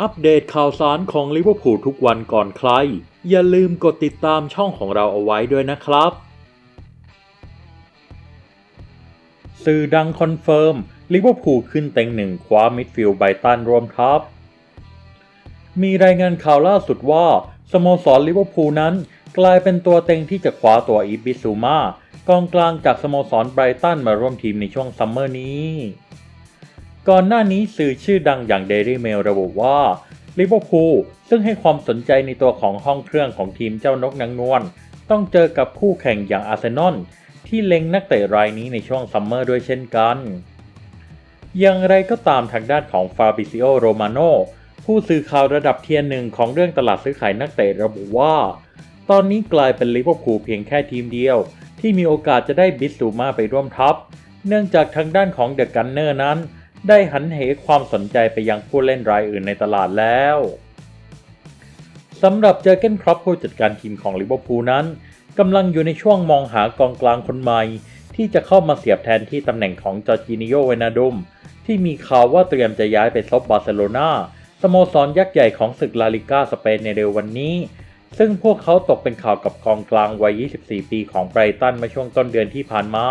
อัปเดตข่าวสารของลิเวอร์พูลทุกวันก่อนใคร อย่าลืมกดติดตามช่องของเราเอาไว้ด้วยนะครับ สื่อดังคอนเฟิร์มลิเวอร์พูลขึ้นเต็งหนึ่งคว้ามิดฟิลด์ไบรตันรวมทัพ มีรายงานข่าวล่าสุดว่า สโมสรลิเวอร์พูลนั้น กลายเป็นตัวเต็งที่จะคว้าตัวอีบิซูมากองกลางจากสโมสรไบรตันมาร่วมทีมในช่วงซัมเมอร์นี้ ก่อนหน้านี้สื่อชื่อดังอย่างเดลี่เมลระบุว่าลิเวอร์พูลซึ่งให้ความสนใจในตัวของห้องเครื่องของทีมเจ้านกนางนวลต้องเจอกับคู่แข่งอย่างอาร์เซนอลที่เล็งนักเตะรายนี้ในช่วงซัมเมอร์ด้วยเช่นกัน อย่างไรก็ตามทางด้านของฟาบิซิโอโรมาโนผู้สื่อข่าวระดับเทียร์หนึ่งของเรื่องตลาดซื้อขายนักเตะระบุว่า ตอนนี้กลายเป็นลิเวอร์พูลเพียงแค่ทีมเดียว ที่มีโอกาสจะได้บิสซูมาไปร่วมทัพ เนื่องจากทางด้านของเดอะกันเนอร์นั้น ได้หันเหความสนใจไปยังผู้เล่นรายอื่นในตลาดแล้วสำหรับเจอเกนครอปผู้จัดการทีมของลิเวอร์พูลนั้นกำลังอยู่ในช่วงมองหากองกลางคนใหม่ ที่จะเข้ามาเสียบแทนที่ตำแหน่งของจอร์จินิโยเวนาดุม ที่มีข่าวว่าเตรียมจะย้ายไปซบบาร์เซโลนาสโมสรยักษ์ใหญ่ของศึกลาลิก้าสเปนในเร็ววันนี้ ซึ่งพวกเขาตกเป็นข่าวกับกองกลางวัย 24 ปีของไบรตันมาช่วงต้นเดือนที่ผ่านมา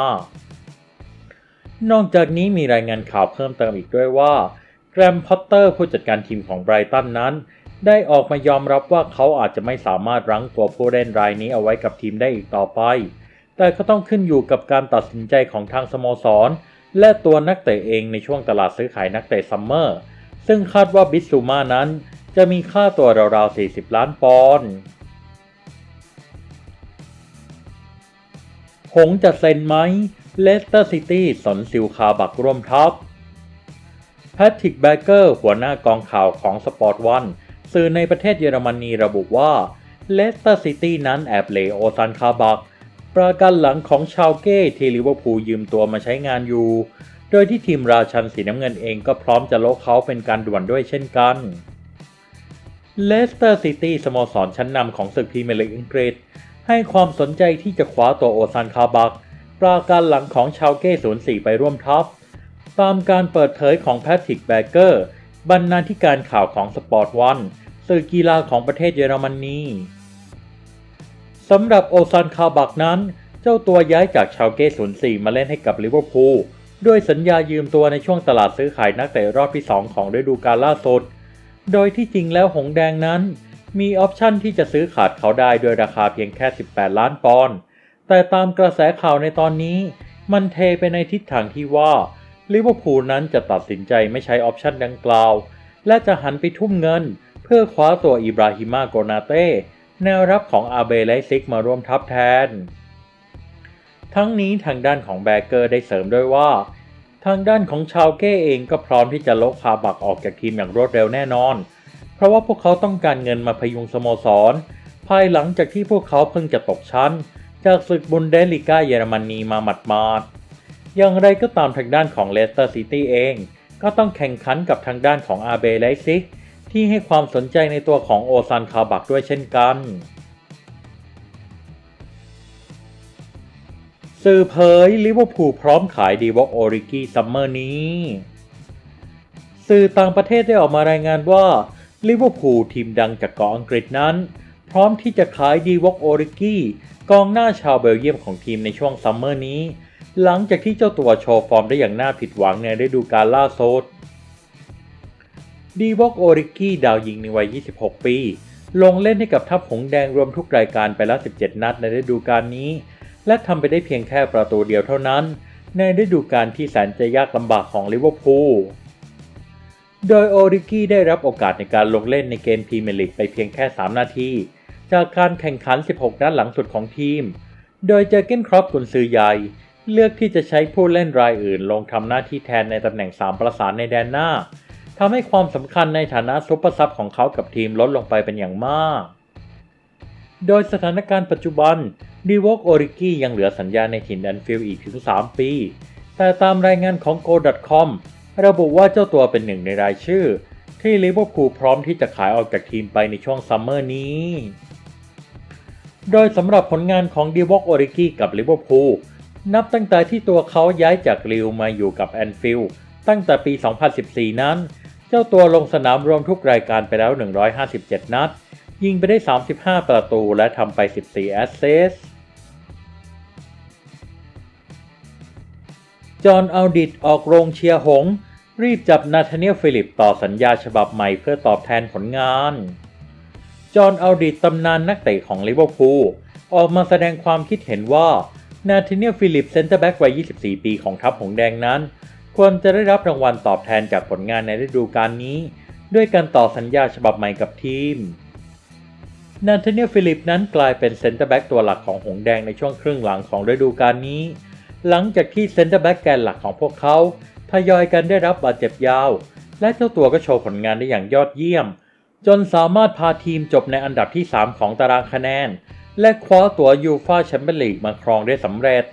นอกจากนี้มีรายงานข่าวเพิ่มเติมอีกด้วยว่าแกรมพอตเตอร์ผู้จัดการทีมของไบรตันนั้น ได้ออกมายอมรับว่าเขาอาจจะไม่สามารถรั้งตัวผู้เล่นรายนี้เอาไว้กับทีมได้อีกต่อไป แต่ก็ต้องขึ้นอยู่กับการตัดสินใจของทางสโมสร และตัวนักเตะเองในช่วงตลาดซื้อขายนักเตะซัมเมอร์ ซึ่งคาดว่าบิสซูมานั้น จะมีค่าตัวราวๆ 40 ล้านปอนด์หงจะเซ็นไหม เลสเตอร์ซิตี้สนซิลคาบักร่วมทัพแพทริกแบเกอร์หัวหน้ากองข่าวของสปอร์ตวันสื่อในประเทศเยอรมนีระบุว่าเลสเตอร์ซิตี้นั้นแอบเลโอซันคาบักประกันหลังของชาวเก้ที่ลิเวอร์พูลยืมตัวมาใช้งานอยู่ โดยที่ทีมราชันสีน้ำเงินเองก็พร้อมจะโลกเขาเป็นการด่วนด้วยเช่นกันเลสเตอร์ซิตี้สโมสรชั้นนำของศึกพรีเมียร์ลีกอังกฤษ ให้ความสนใจที่จะคว้าตัวโอซันคาบัก ปราการหลังของชาวเก้04ไปร่วมทัพตามการเปิดเผยของแพทริกแบเกอร์ บรรณาธิการข่าวของสปอร์ตวันสื่อกีฬาของประเทศเยอรมนีสำหรับโอซันคาบักนั้น เจ้าตัวย้ายจากชาวเก้04มาเล่นให้กับลิเวอร์พูลด้วยสัญญายืมตัวในช่วงตลาดซื้อขายนักเตะรอบที่ 2 ของฤดูกาลล่าสุด โดยที่จริงแล้วหงแดงนั้น มีออปชั่นที่จะซื้อขาดเขาได้ด้วยราคาเพียงแค่ 18 ล้านปอนด์ แต่ตามกระแสข่าวในตอนนี้ มันเทไปในทิศทางที่ว่าลิเวอร์พูลนั้นจะตัดสินใจไม่ใช้ออปชันดังกล่าว และจะหันไปทุ่มเงิน เพื่อคว้าตัวอิบราฮิมาโกนาเต้แนวรับของอาเบไลซิกมาร่วมทัพแทน ทั้งนี้ทางด้านของแบเกอร์ได้เสริมด้วยว่า ทางด้านของชาวเก้เองก็พร้อมที่จะลกคาบักออกจากทีมอย่างรวดเร็วแน่นอน เพราะว่าพวกเขาต้องการเงินมาพยุงสโมสร ภายหลังจากที่พวกเขาเพิ่งจะตกชั้น จากศึกบุนเดสลิก้าเยอรมนีมาหมัดมาดๆอย่างไรก็ตามทางด้านของเลสเตอร์ซิตี้เอง ก็ต้องแข่งขันกับทางด้านของอาเบไลซิกที่ให้ความสนใจในตัวของโอซันคาบักด้วยเช่นกันสื่อเผยลิเวอร์พูลพร้อมขายดีวอกโอริกี้ซัมเมอร์นี้ สื่อต่างประเทศได้ออกมารายงานว่าลิเวอร์พูลทีมดังจากเกาะอังกฤษนั้น พร้อมที่จะขายดีวอกโอริกี้ กองหน้าชาวเบลเยียมของทีมในช่วงซัมเมอร์นี้ หลังจากที่เจ้าตัวโชว์ฟอร์มได้อย่างน่าผิดหวังในฤดูกาลล่าสุดดีวอกโอริกี้ดาวยิงในวัย 26 ปี ลงเล่นให้กับทัพหงแดงรวมทุกรายการไปแล้ว 17 นัดในฤดูกาลนี้ และทำไปได้เพียงแค่ประตูเดียวเท่านั้น ในฤดูกาลที่แสนจะยากลำบากของลิเวอร์พูลโดยโอริกี้ได้รับโอกาสในการลงเล่นในเกมพรีเมียร์ลีกไปเพียงแค่ 3 นาที จากการแข่งขัน 16 นัดหลังสุดของทีม โดยเจอเกนครอปกุนซือใหญ่ เลือกที่จะใช้ผู้เล่นรายอื่นลงทำหน้าที่แทนในตำแหน่ง 3 ประสานในแดนหน้าทำให้ความสำคัญในฐานะซุปเปอร์ซับของเขากับทีมลดลงไปเป็นอย่างมาก โดยสถานการณ์ปัจจุบันดีวอกโอริกี้ยังเหลือสัญญาในถิ่นแอนฟิลอีกถึง 3 ปี แต่ตามรายงานของ Go.com ระบุว่าเจ้าตัวเป็นหนึ่งในรายชื่อ ที่ลิเวอร์พูลพร้อมที่จะขายออกจากทีมไปในช่วงซัมเมอร์นี้ โดยสำหรับผลงานของดีวอกโอริกี้กับลิเวอร์พูลนับตั้งแต่ที่ตัวเขาย้ายจากลิวมาอยู่กับแอนฟิลด์ตั้งแต่ปี 2014 นั้น เจ้าตัวลงสนามรวมทุกรายการไปแล้ว 157 นัด ยิงไปได้ 35 ประตูและทำไป 14 แอสเซสจอห์นอัลดิตออกโรงเชียร์หง รีบจับนาธาเนียลฟิลิปต่อสัญญาฉบับใหม่เพื่อตอบแทนผลงาน จอห์นอัลดิตตำนานนักเตะของลิเวอร์พูลออกมาแสดงความคิดเห็นว่า นาธาเนียลฟิลิปเซนเตอร์แบ็กวัย 24 ปีของทัพหงแดงนั้น ควรจะได้รับรางวัลตอบแทนจากผลงานในฤดูกาลนี้ ด้วยการต่อสัญญาฉบับใหม่กับทีม นาธาเนียลฟิลิปนั้นกลายเป็นเซนเตอร์แบ็กตัวหลักของหงแดงในช่วงครึ่งหลังของฤดูกาลนี้ หลังจากที่เซนเตอร์แบ็กแกนหลักของพวกเขาทยอยกันได้รับบาดเจ็บยาว และเจ้าตัวก็โชว์ผลงานได้อย่างยอดเยี่ยม จนสามารถพาทีมจบในอันดับที่ 3 ของตารางคะแนน และคว้าตั๋วยูฟาแชมเปี้ยนลีกมาครองได้สำเร็จ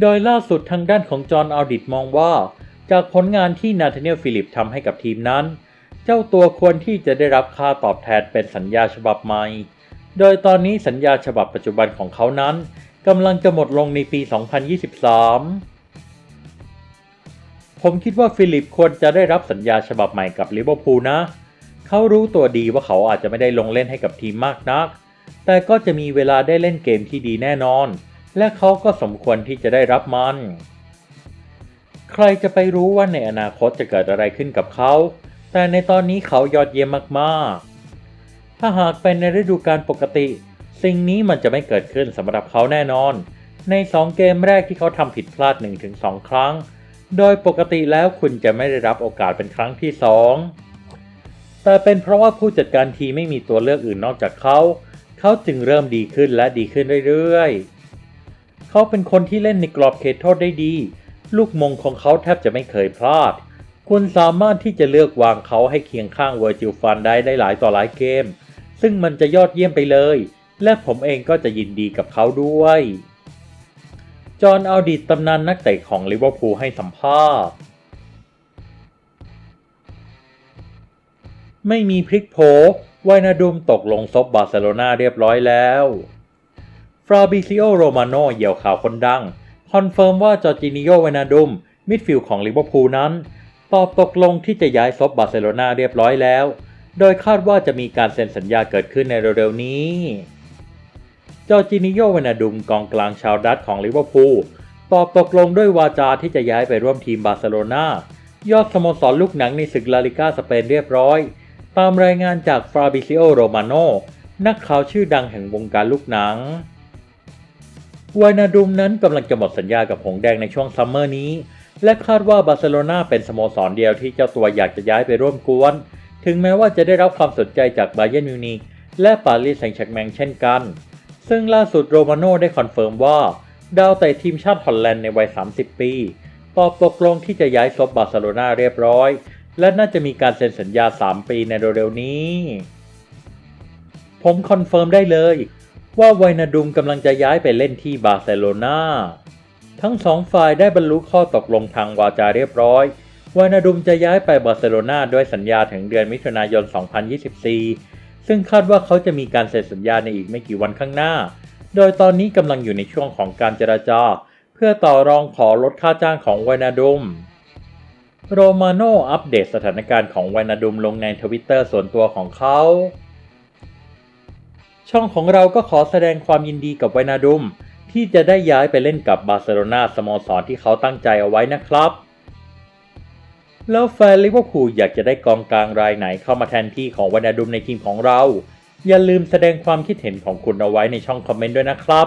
โดยล่าสุดทางด้านของจอห์นอัลดิตมองว่า จากผลงานที่นาธาเนียลฟิลิปทำให้กับทีมนั้น เจ้าตัวควรที่จะได้รับค่าตอบแทนเป็นสัญญาฉบับใหม่ โดยตอนนี้สัญญาฉบับปัจจุบันของเขานั้นกำลังจะหมดลงในปี 2023 ผมคิดว่าฟิลิปควรจะได้รับสัญญาฉบับใหม่กับลิเวอร์พูลนะ เขารู้ตัวดีว่าเขาอาจจะไม่ได้ลงเล่นให้กับทีมมากนัก แต่ก็จะมีเวลาได้เล่นเกมที่ดีแน่นอน และเขาก็สมควรที่จะได้รับมัน ใครจะไปรู้ว่าในอนาคตจะเกิดอะไรขึ้นกับเขา แต่ในตอนนี้เขายอดเยี่ยมมากๆ ถ้าหากเป็นในฤดูกาลปกติ สิ่งนี้มันจะไม่เกิดขึ้นสำหรับเขาแน่นอน ใน 2 เกมแรกที่เขาทำผิดพลาด 1-2 ครั้ง โดยปกติแล้วคุณจะไม่ได้รับโอกาสเป็นครั้งที่ 2 แต่เป็นเพราะว่าผู้จัดการทีไม่มีตัวเลือกอื่นนอกจากเขา เขาจึงเริ่มดีขึ้นและดีขึ้นเรื่อยๆ เขาเป็นคนที่เล่นในกรอบเขตโทษได้ดี ลูกมงของเขาแทบจะไม่เคยพลาด คุณสามารถที่จะเลือกวางเขาให้เคียงข้างเวอร์จิลฟันได้ได้หลายต่อหลายเกม ซึ่งมันจะยอดเยี่ยมไปเลย และผมเองก็จะยินดีกับเขาด้วย จอห์นอัลดิตตำนานนักเตะของลิเวอร์พูลให้สัมภาษณ์ ไม่มีพลิกโผวายนาดุมตกลงซบบาร์เซโลนาเรียบร้อยแล้ว ฟราบิซิโอโรมาโนเหยี่ยวข่าวคนดัง คอนเฟิร์มว่าจอร์จินิโอวานาดุม มิดฟิลด์ของลิเวอร์พูลนั้น ตอบตกลงที่จะย้ายซบบาร์เซโลนาเรียบร้อยแล้ว โดยคาดว่าจะมีการเซ็นสัญญาเกิดขึ้นในเร็วๆนี้ จอร์จินิโอวานาดุมกองกลางชาวดัตของลิเวอร์พูลตอบตกลงด้วยวาจาที่จะย้ายไปร่วมทีมบาร์เซโลนายอดสโมสรลูกหนังในศึกลาลิก้าสเปนเรียบร้อย ตามรายงานจากฟราบิซิโอโรมาโนนักข่าวชื่อดังแห่งวงการลูกหนังวานาดุมนั้นกำลังจะหมดสัญญากับหงแดงในช่วงซัมเมอร์นี้ และคาดว่าบาร์เซโลนาเป็นสโมสรเดียวที่เจ้าตัวอยากจะย้ายไปร่วมกวน ถึงแม้ว่าจะได้รับความสนใจจากบาเยนมิวนิกและปารีสแซงต์แชร์กแมงเช่นกัน ซึ่งล่าสุดโรมาโน่ได้คอนเฟิร์มว่า ดาวเตะทีมชาติฮอลแลนด์ในวัย 30 ปี ตอบตกลงที่จะย้ายซบบาร์เซโลนาเรียบร้อย และน่าจะมีการเซ็นสัญญา 3 ปีในเร็วๆนี้ ผมคอนเฟิร์มได้เลยว่าไวนาดุมกำลังจะย้ายไปเล่นที่บาร์เซโลนาทั้งสองฝ่ายได้บรรลุข้อตกลงทางวาจาเรียบร้อยวานาดุมจะย้ายไปบาร์เซโลนาด้วยสัญญาถึงเดือนมิถุนายน 2024 ซึ่งคาดว่าเขาจะมีการเซ็นสัญญาในอีกไม่กี่วันข้างหน้า โดยตอนนี้กำลังอยู่ในช่วงของการเจราจา เพื่อต่อรองขอลดค่าจ้างของวานาดุม โรมาโนอัปเดตสถานการณ์ของวานาดุมลงในทวิตเตอร์ส่วนตัวของเขา ช่องของเราก็ขอแสดงความยินดีกับวานาดุม ที่จะได้ย้ายไปเล่นกับบาร์เซโลนาสโมสรที่เขาตั้งใจเอาไว้นะครับ แล้วแฟนลิเวอร์พูลอยากจะได้กองกลางรายไหนเข้ามาแทนที่ของวานาดุมในทีมของเรา อย่าลืมแสดงความคิดเห็นของคุณเอาไว้ในช่องคอมเมนต์ด้วยนะครับ